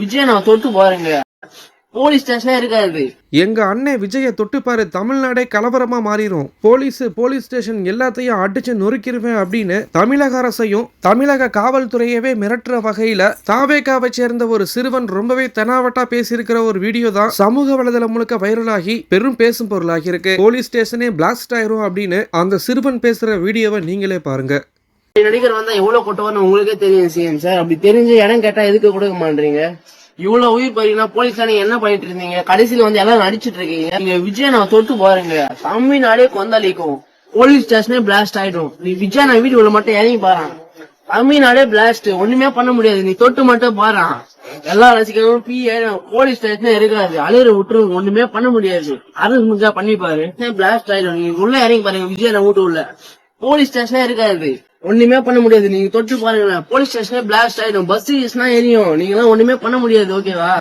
விஜய் நான் தொட்டு பாருங்க. போலீஸ் ஸ்டேஷனே இருக்காது எங்க அண்ணன் விஜய தொட்டு பாரு தமிழ்நாடே கலவரமா மாறிடும் போலீஸ் போலீஸ் ஸ்டேஷன் எல்லாத்தையும் அடிச்சு நொறுக்கிருவேன் அப்படின்னு தமிழக அரசையும் தமிழக காவல்துறையவே மிரட்டுற வகையில தாவேகாவை சேர்ந்த ஒரு சிறுவன் ரொம்பவே தெனாவட்டா பேசியிருக்கிற ஒரு வீடியோ தான் சமூக வலைதளம் முழுக்க வைரலாகி பெரும் பேசும் பொருளாகி இருக்கு போலீஸ் ஸ்டேஷனே பிளாஸ்ட் ஆயிரும் அப்படின்னு அந்த சிறுவன் பேசுற வீடியோவை நீங்களே பாருங்க. நடிகர் வந்தா எவ்வளவு கொட்டுவார்னு உங்களுக்கே தெரியும் சிஎம் சார். அப்படி தெரிஞ்சு இடம் கேட்டா எதுக்கு கொடுக்க மாட்டீங்க? இவ்வளவு உயிர் போறீங்கன்னா போலீஸ்ல நீங்க என்ன பண்ணிட்டு இருந்தீங்க? கடைசியில வந்து எல்லாம் நடிச்சிட்டு இருக்கீங்க. நீங்க விஜய் நான் தொட்டு பாருங்க. தமிழ்நாடே கொந்தளிக்கும். போலீஸ் ஸ்டேஷனே பிளாஸ்ட் ஆயிடும். நீ விஜய் நான் வீடியோல மட்டும் இறங்கி பாரு தமிழ்நாடே பிளாஸ்ட் ஒண்ணுமே பண்ண முடியாது. நீ தொட்டு மட்டும் பாறான் எல்லா ரசிகர்களும் பி போலீஸ் ஸ்டேஷனே இருக்காது. அழுகிற விட்டு ஒண்ணுமே பண்ண முடியாது. அரசு முடிஞ்சா பண்ணிப்பாரு. பிளாஸ்ட் ஆயிடும். நீங்க உள்ள இறங்கி பாருங்க. விஜய் நான் வீட்டு உள்ள. போலீஸ் ஸ்டேஷனே இருக்காது. ஒண்ணுமே பண்ண முடியாது. நீங்க தொட்டு பாருங்களேன். போலீஸ் ஸ்டேஷனே பிளாஸ்ட் ஆயிடும். பஸ் எரியும். நீங்க எல்லாம் ஒண்ணுமே பண்ண முடியாது ஓகேவா